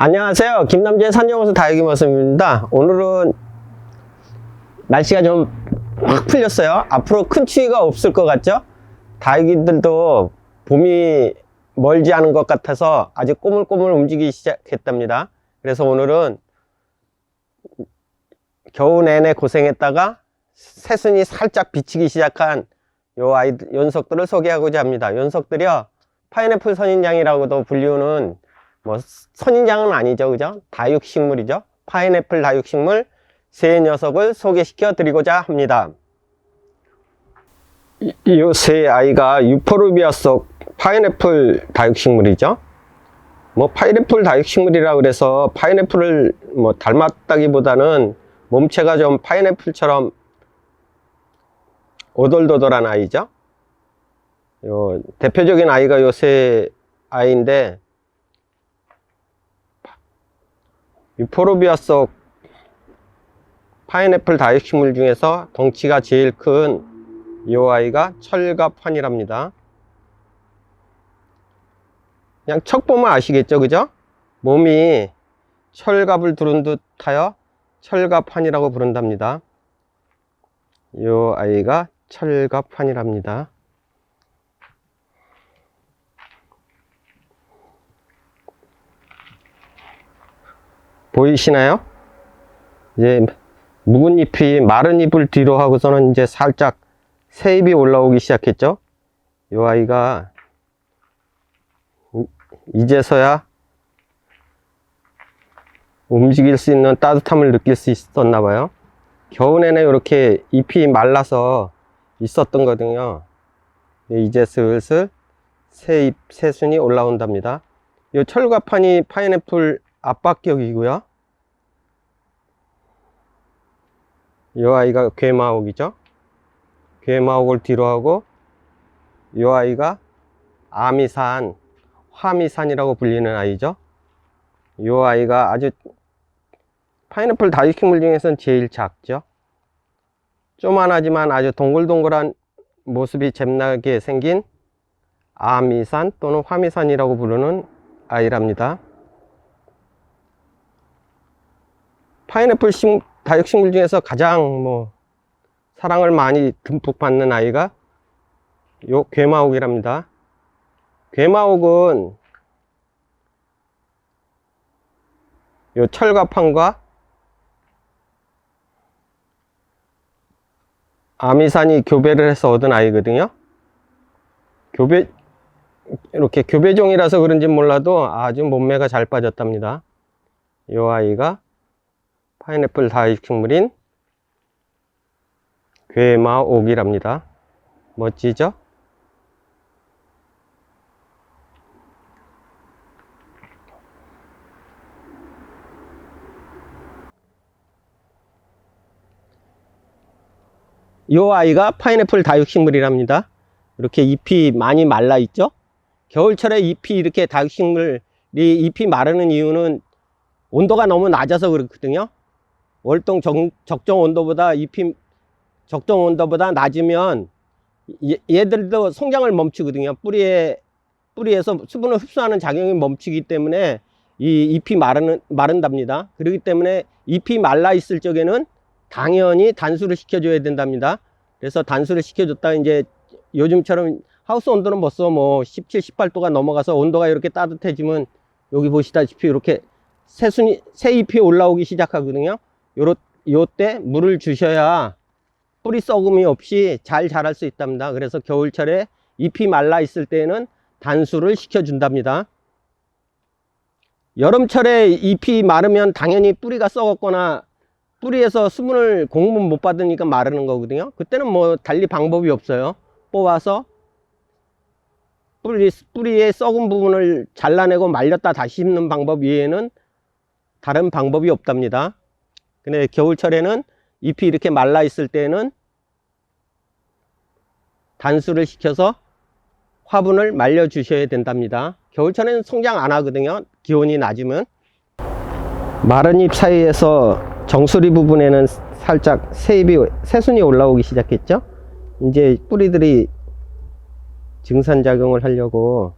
안녕하세요. 김남재 산정호수 다육이 모습입니다. 오늘은 날씨가 좀 확 풀렸어요. 앞으로 큰 추위가 없을 것 같죠? 다육이들도 봄이 멀지 않은 것 같아서 아주 꼬물꼬물 움직이기 시작했답니다. 그래서 오늘은 겨우 내내 고생했다가 새순이 살짝 비치기 시작한 요 아이들, 연석들을 소개하고자 합니다. 연석들이요, 파인애플 선인장이라고도 불리우는 뭐 선인장은 아니죠, 그죠? 다육식물이죠. 파인애플 다육식물 세 녀석을 소개시켜 드리고자 합니다. 이 세 아이가 유포르비아 속 파인애플 다육식물이죠. 뭐 파인애플 다육식물이라 그래서 파인애플을 뭐 닮았다기보다는 몸체가 좀 파인애플처럼 오돌도돌한 아이죠. 요 대표적인 아이가 요세 아이인데 유포르비아 속 파인애플 다육식물 중에서 덩치가 제일 큰 이 아이가 철갑환이랍니다. 그냥 척 보면 아시겠죠, 그죠? 몸이 철갑을 두른 듯 하여 철갑환이라고 부른답니다. 이 아이가 철갑환이랍니다. 보이시나요? 이제 묵은 잎이 마른 잎을 뒤로 하고서는 이제 살짝 새 잎이 올라오기 시작했죠. 이 아이가 이제서야 움직일 수 있는 따뜻함을 느낄 수 있었나 봐요. 내내 이렇게 잎이 말라서 있었던 거든요. 이제 슬슬 새 잎, 새순이 올라온답니다. 이 철갑판이 파인애플 앞바뀌이고요. 이 아이가 괴마옥이죠. 괴마옥을 뒤로 하고 이 아이가 아미산, 화미산이라고 불리는 아이죠. 이 아이가 아주 파인애플 다육식물 중에서는 제일 작죠. 쪼만하지만 아주 동글동글한 모습이 잼나게 생긴 아미산 또는 화미산이라고 부르는 아이랍니다. 파인애플 식, 다육식물 중에서 가장 뭐 사랑을 많이 듬뿍 받는 아이가 요 괴마옥이랍니다. 괴마옥은 요 철갑판과 아미산이 교배를 해서 얻은 아이거든요. 교배 이렇게 교배종이라서 그런지 몰라도 아주 몸매가 잘 빠졌답니다. 이 아이가 파인애플 다육식물인 괴마옥이랍니다. 멋지죠? 이 아이가 파인애플 다육식물이랍니다. 이렇게 잎이 많이 말라 있죠? 겨울철에 잎이 이렇게 다육식물이 잎이 마르는 이유는 온도가 너무 낮아서 그렇거든요. 월동 적, 적정 온도보다 잎이 적정 온도보다 낮으면 얘- 얘들도 성장을 멈추거든요. 뿌리에 뿌리에서 수분을 흡수하는 작용이 멈추기 때문에 이 잎이 마르는 마른답니다. 그렇기 때문에 잎이 말라 있을 적에는 당연히 단수를 시켜줘야 된답니다. 그래서 단수를 시켜줬다 이제 요즘처럼 하우스 온도는 벌써 뭐 17, 18도가 넘어가서 온도가 이렇게 따뜻해지면 여기 보시다시피 이렇게 새순이 새 잎이 올라오기 시작하거든요. 요렇 요때 물을 주셔야 뿌리 썩음이 없이 잘 자랄 수 있답니다. 그래서 겨울철에 잎이 말라 있을 때는 단수를 시켜준답니다. 여름철에 잎이 마르면 당연히 뿌리가 썩었거나 뿌리에서 수분을 공급 못 받으니까 마르는 거거든요. 그때는 뭐 달리 방법이 없어요. 뽑아서 뿌리, 뿌리의 썩은 부분을 잘라내고 말렸다 다시 심는 방법 외에는 다른 방법이 없답니다. 근데 겨울철에는 잎이 이렇게 말라 있을 때는 단수를 시켜서 화분을 말려 주셔야 된답니다. 겨울철에는 성장 안 하거든요. 기온이 낮으면. 마른 잎 사이에서 정수리 부분에는 살짝 새잎이, 새순이 올라오기 시작했죠. 이제 뿌리들이 증산작용을 하려고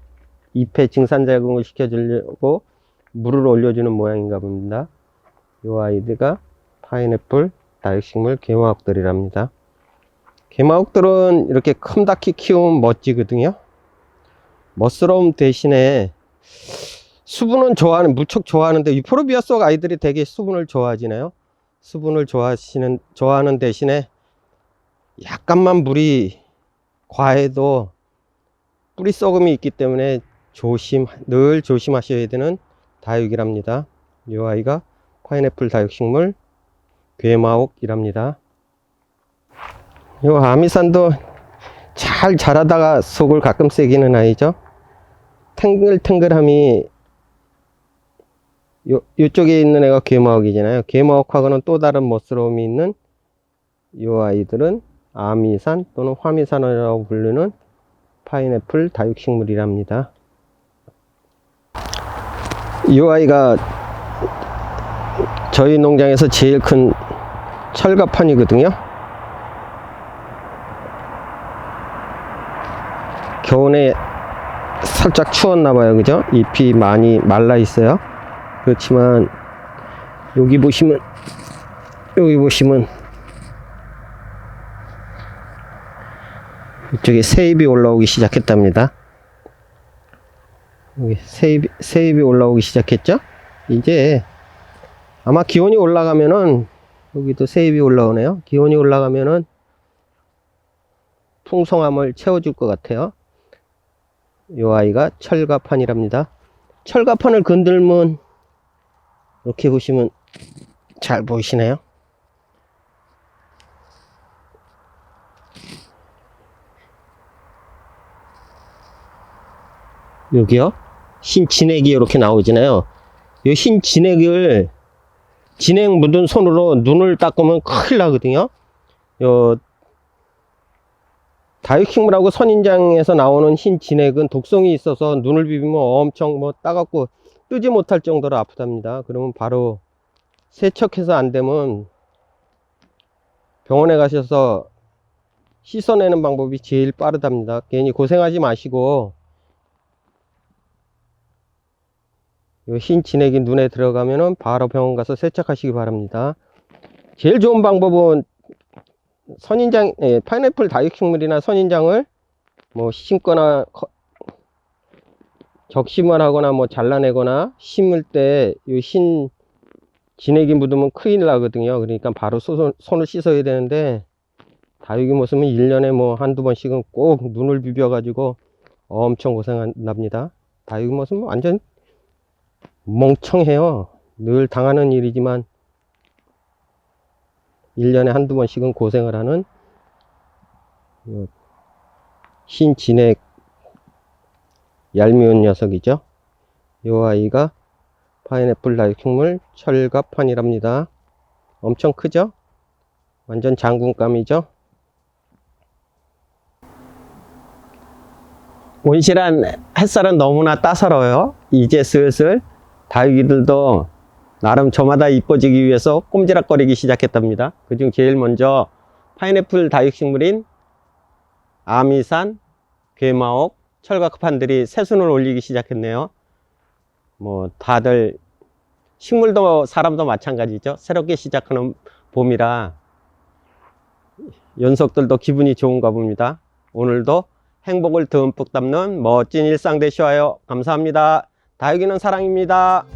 잎에 증산작용을 시켜주려고 물을 올려주는 모양인가 봅니다. 요 아이들가 파인애플 다육식물 개마옥들이랍니다. 개마옥들은 이렇게 큼닥히 키우면 멋지거든요. 멋스러움 대신에 수분은 좋아하는 무척 좋아하는데 유포르비아 속 아이들이 되게 수분을 좋아하지나요? 수분을 좋아하시는 좋아하는 대신에 약간만 물이 과해도 뿌리 썩음이 있기 때문에 조심 늘 조심하셔야 되는 다육이랍니다. 이 아이가 파인애플 다육식물 괴마옥이랍니다. 이 아미산도 잘 자라다가 속을 가끔 새기는 아이죠. 탱글탱글함이 요, 요쪽에 있는 애가 괴마옥이잖아요. 괴마옥하고는 또 다른 멋스러움이 있는 이 아이들은 아미산 또는 화미산이라고 부르는 파인애플 다육식물이랍니다. 이 아이가 저희 농장에서 제일 큰 철갑판이거든요. 겨울에 살짝 추웠나 봐요. 그죠? 잎이 많이 말라 있어요. 그렇지만 여기 보시면 여기 보시면 이쪽에 새잎이 올라오기 시작했답니다. 새잎, 새잎이 올라오기 시작했죠? 이제 아마 기온이 올라가면은 여기도 새잎이 올라오네요. 기온이 올라가면은 풍성함을 채워줄 것 같아요. 이 아이가 철가판이랍니다. 철가판을 건들면 이렇게 보시면 잘 보이시나요? 여기요? 흰 진액이 이렇게 나오잖아요. 이 흰 진액을 진액 묻은 손으로 눈을 닦으면 큰일 나거든요. 요 다육식물하고 선인장에서 나오는 흰 진액은 독성이 있어서 눈을 비비면 엄청 뭐 따갑고 뜨지 못할 정도로 아프답니다. 그러면 바로 세척해서 안 되면 병원에 가셔서 씻어내는 방법이 제일 빠르답니다. 괜히 고생하지 마시고 흰 진액이 눈에 들어가면은 바로 병원 가서 세척하시기 바랍니다. 제일 좋은 방법은 선인장, 예, 파인애플 다육식물이나 선인장을 뭐 심거나 커- 적심을 하거나 뭐 잘라내거나 심을 때 이 흰 진액이 묻으면 큰일 나거든요. 그러니까 바로 손, 손을 씻어야 되는데 다육이 모습은 1년에 뭐 한두 번씩은 꼭 눈을 비벼가지고 엄청 고생합니다. 다육이 모습은 완전 멍청해요. 늘 당하는 일이지만 1년에 한두 번씩은 고생을 하는 요흰 진액 얄미운 녀석이죠. 이 아이가 파인애플 다육식물 철갑판이랍니다. 엄청 크죠? 완전 장군감이죠? 온실한 햇살은 너무나 따사로워요. 이제 슬슬 다육이들도 나름 저마다 이뻐지기 위해서 꼼지락거리기 시작했답니다. 그중 제일 먼저 파인애플 다육식물인 아미산, 괴마옥, 철갑판들이 새순을 올리기 시작했네요. 뭐 다들 식물도 사람도 마찬가지죠. 새롭게 시작하는 봄이라 연속들도 기분이 좋은가 봅니다. 오늘도 행복을 듬뿍 담는 멋진 일상 되시와요. 감사합니다. 다육이는 사랑입니다.